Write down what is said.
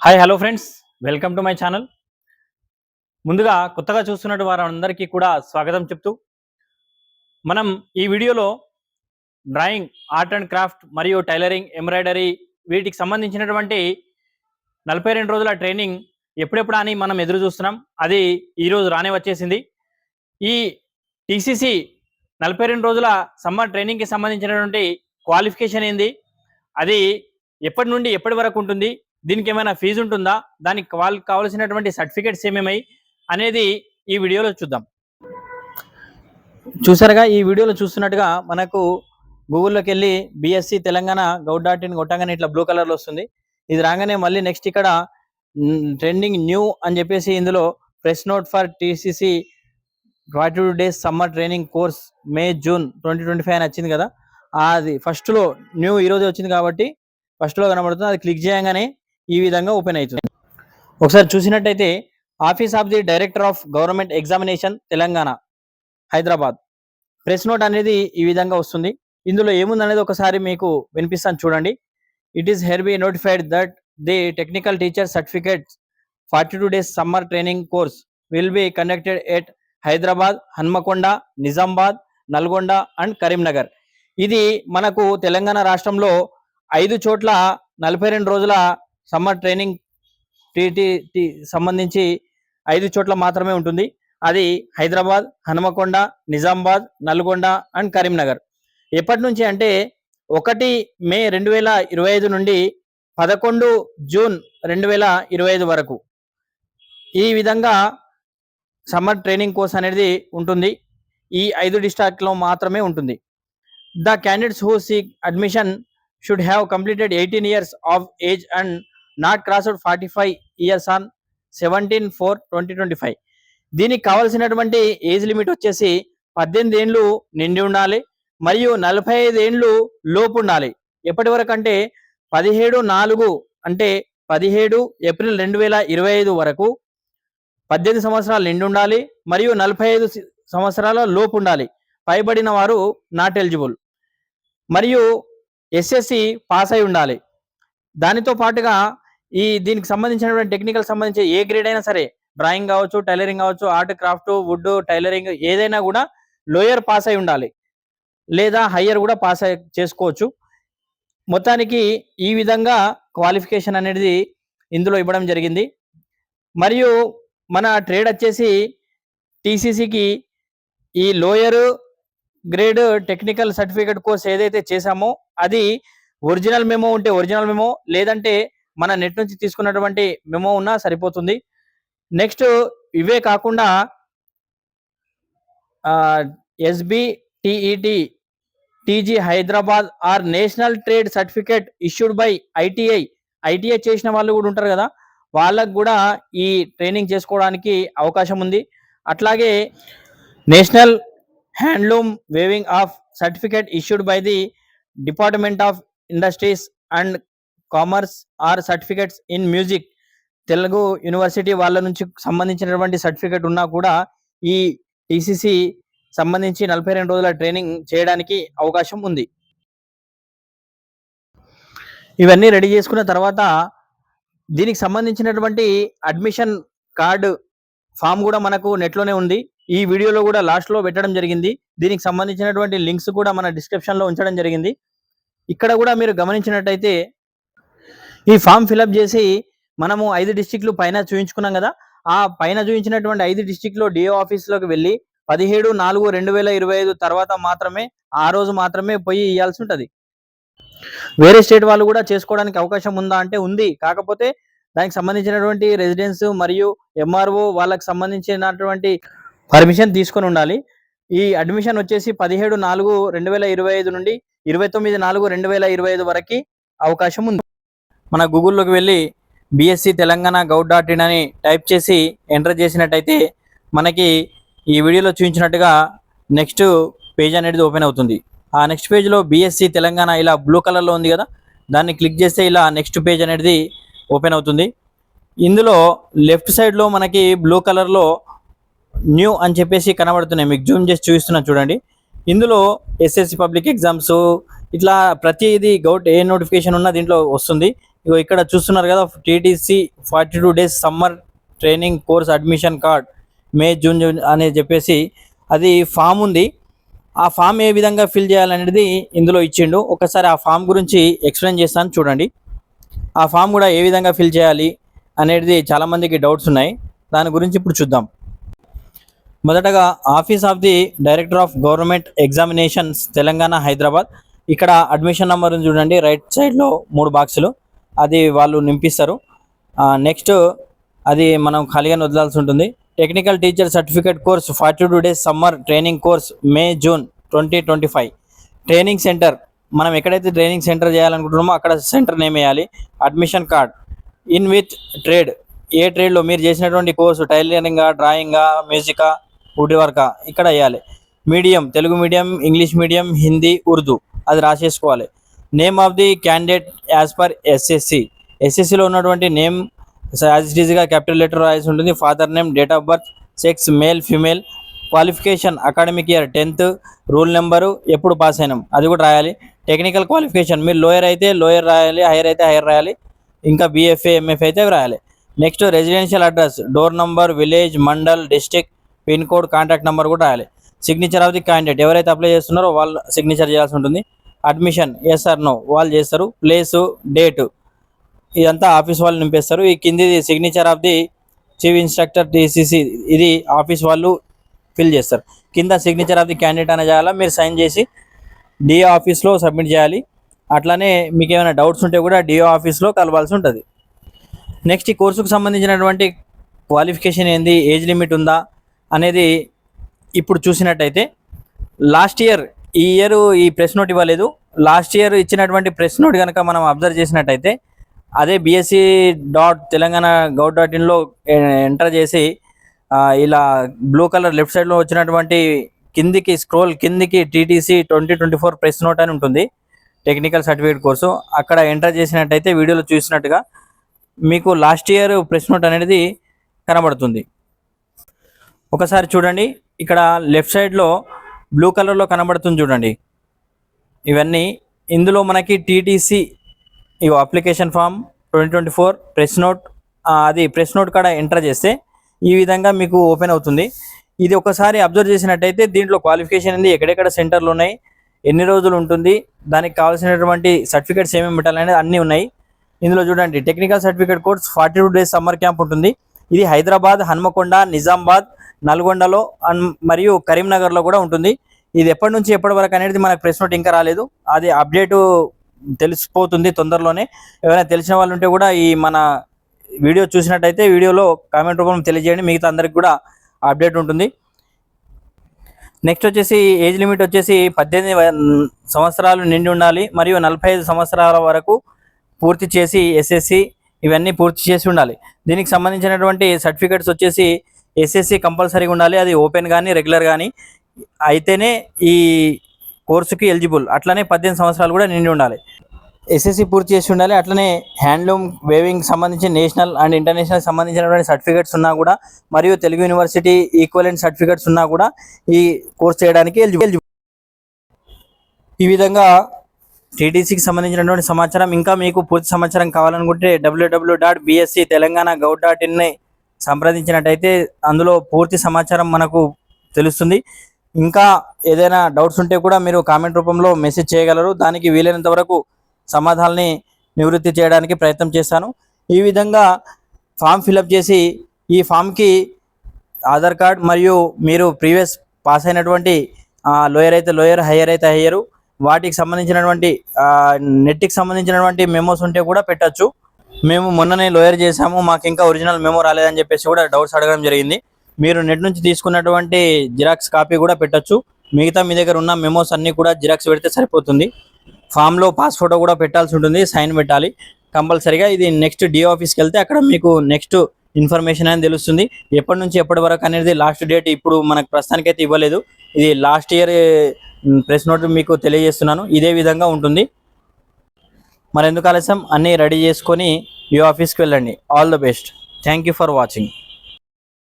Hi hello friends welcome to my channel ముందుగా కొత్తగా చూస్తున్నట్టు వారందరికీ కూడా స్వాగతం చెప్తూ మనం ఈ వీడియోలో డ్రాయింగ్ ఆర్ట్ అండ్ క్రాఫ్ట్ మరియు టైలరింగ్ ఎంబ్రాయిడరీ వీటికి సంబంధించినటువంటి నలభై రెండు రోజుల ట్రైనింగ్ ఎప్పుడెప్పుడు అని మనం ఎదురు చూస్తున్నాం. అది ఈరోజు రానే వచ్చేసింది. ఈ టీసీసీ నలభై రెండు రోజుల సమ్మర్ ట్రైనింగ్కి సంబంధించినటువంటి క్వాలిఫికేషన్ ఏంది? అది ఎప్పటి నుండి ఎప్పటి వరకు ఉంటుంది? దీనికి ఏమైనా ఫీజు ఉంటుందా? దానికి వాళ్ళకి కావాల్సినటువంటి సర్టిఫికేట్స్ ఏమేమి అనేది ఈ వీడియోలో చూద్దాం. చూసారుగా ఈ వీడియోలో చూస్తున్నట్టుగా మనకు గూగుల్లోకి వెళ్ళి BSE Telangana gov dot in కొట్టంగానే ఇట్లా బ్లూ కలర్లో వస్తుంది. ఇది రాగానే మళ్ళీ నెక్స్ట్ ఇక్కడ ట్రెండింగ్ న్యూ అని చెప్పేసి ఇందులో press note for TCC forty two days summer training course May June twenty twenty five అని వచ్చింది కదా. అది ఫస్ట్లో న్యూ ఈరోజు వచ్చింది కాబట్టి ఫస్ట్లో కనబడుతుంది. అది క్లిక్ చేయగానే ఈ విధంగా ఓపెన్ అవుతుంది. ఒకసారి చూసినట్టయితే office of the director of government examination Telangana Hyderabad. Press note అనేది ఈ విధంగా వస్తుంది. ఇందులో ఏముంది అనేది ఒకసారి మీకు వినిపిస్తాను చూడండి. It is hereby notified that the technical teacher certificate forty two days summer training course will be conducted at Hyderabad Hanmakonda Nizamabad Nalgonda and Karimnagar ఇది మనకు తెలంగాణ రాష్ట్రంలో ఐదు చోట్ల నలభై రెండు రోజుల సమ్మర్ ట్రైనింగ్ టీటీ సంబంధించి ఐదు చోట్ల మాత్రమే ఉంటుంది. అది హైదరాబాద్ హనుమకొండ నిజామాబాద్ నల్గొండ అండ్ కరీంనగర్. ఎప్పటి నుంచి అంటే ఒకటి మే రెండు వేల ఇరవై ఐదు నుండి పదకొండు జూన్ రెండు వేల ఇరవై ఐదు వరకు ఈ విధంగా సమ్మర్ ట్రైనింగ్ కోర్స్ అనేది ఉంటుంది. ఈ ఐదు డిస్ట్రాక్ట్లో మాత్రమే ఉంటుంది. The candidates who seek admission should have completed eighteen years of age and not crossed forty five years on seventeen four twenty twenty five. దీనికి కావాల్సినటువంటి ఏజ్ లిమిట్ వచ్చేసి పద్దెనిమిది ఏండ్లు నిండి ఉండాలి మరియు నలభై ఐదు ఏండ్లు లోపు ఉండాలి. ఎప్పటి వరకు అంటే పదిహేడు నాలుగు అంటే పదిహేడు ఏప్రిల్ రెండు వేల ఇరవై ఐదు వరకు పద్దెనిమిది సంవత్సరాలు నిండి ఉండాలి మరియు నలభై ఐదు సంవత్సరాల లోపు ఉండాలి. పైబడిన వారు నాట్ ఎలిజిబుల్. మరియు ఎస్ఎస్సి పాస్ అయి ఉండాలి. దానితో పాటుగా ఈ దీనికి సంబంధించినటువంటి టెక్నికల్ సంబంధించి ఏ గ్రేడ్ అయినా సరే డ్రాయింగ్ కావచ్చు టైలరింగ్ కావచ్చు ఆర్ట్ క్రాఫ్ట్ వుడ్ టైలరింగ్ ఏదైనా కూడా లోయర్ పాస్ అయి ఉండాలి. లేదా హయ్యర్ కూడా పాస్ అయి చేసుకోవచ్చు. మొత్తానికి ఈ విధంగా క్వాలిఫికేషన్ అనేది ఇందులో ఇవ్వడం జరిగింది. మరియు మన ట్రేడ్ వచ్చేసి టీసీసీకి ఈ lower grade technical certificate course ఏదైతే చేశామో అది ఒరిజినల్ మెమో ఉంటే ఒరిజినల్ మెమో లేదంటే మన నెట్ నుంచి తీసుకున్నటువంటి మెమో ఉన్నా సరిపోతుంది. నెక్స్ట్ ఇవే కాకుండా SB TET TG Hyderabad or national trade certificate issued by ITI ITI చేసిన వాళ్ళు కూడా ఉంటారు కదా వాళ్ళకు కూడా ఈ ట్రైనింగ్ చేసుకోవడానికి అవకాశం ఉంది. అట్లాగే national handloom weaving of certificate issued by the department of industries and commerce or certificates in music. Telugu university వాళ్ళ నుంచి సంబంధించినటువంటి సర్టిఫికెట్ ఉన్నా కూడా ఈ టీసీసీ సంబంధించి నలభై రెండు రోజుల ట్రైనింగ్ చేయడానికి అవకాశం ఉంది. ఇవన్నీ రెడీ చేసుకున్న తర్వాత దీనికి సంబంధించినటువంటి అడ్మిషన్ కార్డు ఫామ్ కూడా మనకు నెట్లోనే ఉంది. ఈ వీడియోలో కూడా లాస్ట్లో పెట్టడం జరిగింది. దీనికి సంబంధించినటువంటి లింక్స్ కూడా మన డిస్క్రిప్షన్లో ఉంచడం జరిగింది. ఇక్కడ కూడా మీరు గమనించినట్టయితే ఈ ఫామ్ ఫిలప్ చేసి మనము ఐదు డిస్టిక్లు పైన చూపించుకున్నాం కదా ఆ పైన చూపించినటువంటి ఐదు డిస్టిక్లో డిఓ ఆఫీస్లోకి వెళ్ళి పదిహేడు నాలుగు రెండు వేల ఇరవై ఐదు తర్వాత మాత్రమే ఆ రోజు మాత్రమే పోయి ఇవ్వాల్సి ఉంటుంది. వేరే స్టేట్ వాళ్ళు కూడా చేసుకోవడానికి అవకాశం ఉందా అంటే ఉంది. కాకపోతే దానికి సంబంధించినటువంటి రెసిడెన్స్ మరియు ఎంఆర్ఓ వాళ్ళకి సంబంధించినటువంటి పర్మిషన్ తీసుకొని ఉండాలి. ఈ అడ్మిషన్ వచ్చేసి పదిహేడు నాలుగు రెండు వేల ఇరవై ఐదు నుండి ఇరవై తొమ్మిది నాలుగు రెండు వేల ఇరవై ఐదు వరకు అవకాశం ఉంది. మన గూగుల్లోకి వెళ్ళి BSC Telangana gov dot in అని టైప్ చేసి ఎంటర్ చేసినట్టయితే మనకి ఈ వీడియోలో చూపించినట్టుగా నెక్స్ట్ పేజ్ అనేది ఓపెన్ అవుతుంది. ఆ నెక్స్ట్ పేజ్లో బిఎస్సి తెలంగాణ ఇలా బ్లూ కలర్లో ఉంది కదా దాన్ని క్లిక్ చేస్తే ఇలా నెక్స్ట్ పేజ్ అనేది ఓపెన్ అవుతుంది. ఇందులో లెఫ్ట్ సైడ్లో మనకి బ్లూ కలర్లో న్యూ అని చెప్పేసి కనబడుతున్నాయి. మీకు జూమ్ చేసి చూపిస్తున్నా చూడండి. ఇందులో ఎస్ఎస్సి పబ్లిక్ ఎగ్జామ్స్ ఇట్లా ప్రతిదీ గౌట్ ఏ నోటిఫికేషన్ ఉన్నా దీంట్లో వస్తుంది. ఇగో ఇక్కడ చూస్తున్నారు కదా TTC forty two days summer training course admission card May June June అని చెప్పేసి అది ఫామ్ ఉంది. ఆ ఫామ్ ఏ విధంగా ఫిల్ చేయాలనేది ఇందులో ఇచ్చిండు. ఒకసారి ఆ ఫామ్ గురించి ఎక్స్ప్లెయిన్ చేస్తాను చూడండి. ఆ ఫామ్ కూడా ఏ విధంగా ఫిల్ చేయాలి అనేది చాలామందికి డౌట్స్ ఉన్నాయి. దాని గురించి ఇప్పుడు చూద్దాం. మొదటగా office of the director of government examinations Telangana Hyderabad. ఇక్కడ అడ్మిషన్ నెంబర్ చూడండి రైట్ సైడ్లో మూడు బాక్సులు. అది వాళ్ళు నింపిస్తారు. నెక్స్ట్ అది మనం ఖాళీగా వదలాల్సి ఉంటుంది. Technical teacher certificate course forty two days summer training course May June twenty twenty five training centre మనం ఎక్కడైతే ట్రైనింగ్ సెంటర్ చేయాలనుకుంటున్నామో అక్కడ సెంటర్ నేమ్ వేయాలి. Admission card in with trade ఏ ట్రేడ్లో మీరు చేసినటువంటి కోర్సు టైలరింగా డ్రాయింగా మ్యూజికా వుడ్ వర్కా ఇక్కడ వేయాలి. Medium Telugu medium English medium Hindi Urdu అది రాసేసుకోవాలి. Name of the candidate as per SSC ఎస్ఎస్సిలో ఉన్నటువంటి నేమ్ యాజ్ ఇట్ ఈస్గా క్యాపిటల్ లెటర్ రాయాల్సి ఉంటుంది. Father name date of birth sex male female qualification academic year tenth roll number ఎప్పుడు pass అయినాం. అది కూడా రాయాలి. టెక్నికల్ క్వాలిఫికేషన్ మీరు లోయర్ అయితే లోయర్ రాయాలి హైయర్ అయితే హైయర్ రాయాలి. ఇంకా బీఎఫ్ఏ ఎంఎఫ్ అయితే రాయాలి. Next residential address door number village mandal district pin code contact number కూడా రాయాలి. సిగ్నేచర్ ఆఫ్ ది క్యాండిడేట్ ఎవరైతే అప్లై చేస్తున్నారో వాళ్ళు సిగ్నేచర్ చేయాల్సి ఉంటుంది. అడ్మిషన్ ఎస్ ఆర్ నో వాళ్ళు చేస్తారు. ప్లేసు డేటు ఇదంతా ఆఫీస్ వాళ్ళు నింపేస్తారు. ఈ కిందిది signature of the chief instructor DCC ఇది ఆఫీస్ వాళ్ళు ఫిల్ చేస్తారు. కింద సిగ్నేచర్ ఆఫ్ ది క్యాండిడేట్ అనే చేయాలా? మీరు సైన్ చేసి డిఏ ఆఫీస్లో సబ్మిట్ చేయాలి. అట్లానే మీకు ఏమైనా డౌట్స్ ఉంటే కూడా డిఓ ఆఫీస్లో కలవాల్సి ఉంటుంది. నెక్స్ట్ ఈ కోర్సుకు సంబంధించినటువంటి క్వాలిఫికేషన్ ఏంది? ఏజ్ లిమిట్ ఉందా? అనేది ఇప్పుడు చూసినట్టయితే లాస్ట్ ఇయర్ ఈ ఇయర్ ఈ ప్రెస్ నోట్ ఇవ్వలేదు. లాస్ట్ ఇయర్ ఇచ్చినటువంటి ప్రెస్ నోట్ కనుక మనం అబ్జర్వ్ చేసినట్టయితే అదే BSC dot Telangana gov dot ఇన్లో enter చేసి ఇలా బ్లూ కలర్ లెఫ్ట్ సైడ్లో వచ్చినటువంటి కిందికి స్క్రోల్ కిందికి TTC twenty twenty four press note అని ఉంటుంది. టెక్నికల్ సర్టిఫికేట్ కోర్సు అక్కడ ఎంటర్ చేసినట్టయితే వీడియోలో చూసినట్టుగా మీకు లాస్ట్ ఇయర్ ప్రెస్ నోట్ అనేది కనబడుతుంది. ఒకసారి చూడండి. ఇక్కడ లెఫ్ట్ సైడ్లో బ్లూ కలర్లో కనబడుతుంది చూడండి. ఇవన్నీ ఇందులో మనకి టీటీసీ ఇవి application form twenty twenty four press note అది ప్రెస్ నోట్ కాడ ఎంటర్ చేస్తే ఈ విధంగా మీకు ఓపెన్ అవుతుంది. ఇది ఒకసారి అబ్జర్వ్ చేసినట్టయితే దీంట్లో క్వాలిఫికేషన్ ఉంది ఎక్కడెక్కడ సెంటర్లు ఉన్నాయి ఎన్ని రోజులు ఉంటుంది దానికి కావాల్సినటువంటి సర్టిఫికేట్స్ ఏమేమి పెట్టాలనేది అన్నీ ఉన్నాయి. ఇందులో చూడండి technical certificate course forty two days summer camp ఉంటుంది. ఇది హైదరాబాద్ హన్మకొండ నిజామాబాద్ నల్గొండలో అండ్ మరియు కరీంనగర్లో కూడా ఉంటుంది. ఇది ఎప్పటి నుంచి ఎప్పటి వరకు అనేది మనకు ప్రెస్ నోట్ ఇంకా రాలేదు. అది అప్డేటు తెలిసిపోతుంది తొందరలోనే. ఎవరైనా తెలిసిన వాళ్ళు ఉంటే కూడా ఈ మన వీడియో చూసినట్టయితే వీడియోలో కామెంట్ రూపంలో తెలియజేయండి. మిగతా అందరికి కూడా అప్డేట్ ఉంటుంది. నెక్స్ట్ వచ్చేసి ఏజ్ లిమిట్ వచ్చేసి పద్దెనిమిది సంవత్సరాలు నిండి ఉండాలి మరియు నలభై ఐదు సంవత్సరాల వరకు పూర్తి చేసి ఎస్ఎస్సి ఇవన్నీ పూర్తి చేసి ఉండాలి. దీనికి సంబంధించినటువంటి సర్టిఫికెట్స్ వచ్చేసి ఎస్ఎస్సి కంపల్సరీగా ఉండాలి అది ఓపెన్ కానీ రెగ్యులర్ కానీ అయితేనే ఈ కోర్సుకి ఎలిజిబుల్ అట్లనే పద్దెనిమిది సంవత్సరాలు కూడా నిండి ఉండాలి. ఎస్ఎస్సి పూర్తి చేసి ఉండాలి. అట్లనే హ్యాండ్లూమ్ వేవింగ్ సంబంధించి నేషనల్ అండ్ ఇంటర్నేషనల్ సంబంధించినటువంటి సర్టిఫికేట్స్ ఉన్నా కూడా మరియు తెలుగు యూనివర్సిటీ ఈక్వలెంట్ సర్టిఫికేట్స్ ఉన్నా కూడా ఈ కోర్స్ చేయడానికి ఎలిజిబుల్ ఈ విధంగా టీటీసీకి సంబంధించినటువంటి సమాచారం ఇంకా మీకు పూర్తి సమాచారం కావాలనుకుంటే WWW dot BSC Telangana gov dot ఇన్ని సంప్రదించినట్టయితే అందులో పూర్తి సమాచారం మనకు తెలుస్తుంది. ఇంకా ఏదైనా డౌట్స్ ఉంటే కూడా మీరు కామెంట్ రూపంలో మెసేజ్ చేయగలరు. దానికి వీలైనంత వరకు సమాధానాన్ని నివృత్తి చేయడానికి ప్రయత్నం చేస్తాను. ఈ విధంగా ఫామ్ ఫిలప్ చేసి ఈ ఫామ్కి ఆధార్ కార్డ్ మరియు మీరు ప్రీవియస్ పాస్ అయినటువంటి లోయర్ అయితే లోయర్ హయ్యర్ అయితే హయ్యరు. వాటికి సంబంధించినటువంటి నెట్కి సంబంధించినటువంటి మెమోస్ ఉంటే కూడా పెట్టచ్చు. మేము మొన్ననే లోయర్ చేసాము మాకు ఇంకా ఒరిజినల్ మెమో రాలేదని చెప్పేసి కూడా డౌట్స్ అడగడం జరిగింది. మీరు నెట్ నుంచి తీసుకున్నటువంటి జిరాక్స్ కాపీ కూడా పెట్టచ్చు. మిగతా మీ దగ్గర ఉన్న మెమోస్ అన్నీ కూడా జిరాక్స్ పెడితే సరిపోతుంది. ఫామ్లో పాస్ ఫోటో కూడా పెట్టాల్సి ఉంటుంది సైన్ పెట్టాలి. కంపల్సరిగా ఇది నెక్స్ట్ డి ఆఫీస్కి వెళ్తే అక్కడ మీకు నెక్స్ట్ ఇన్ఫర్మేషన్ అని తెలుస్తుంది. ఎప్పటి నుంచి ఎప్పటి వరకు అనేది లాస్ట్ డేట్ ఇప్పుడు మనకు ప్రస్తుతానికైతే ఇవ్వలేదు. ఇది లాస్ట్ ఇయర్ ప్రెస్ నోట్ మీకు తెలియజేస్తున్నాను. ఇదే విధంగా ఉంటుంది. మరి ఎందుకు ఆలస్యం? అన్నీ రెడీ చేసుకొని మీ ఆఫీస్కి వెళ్ళండి. All the best thank you for watching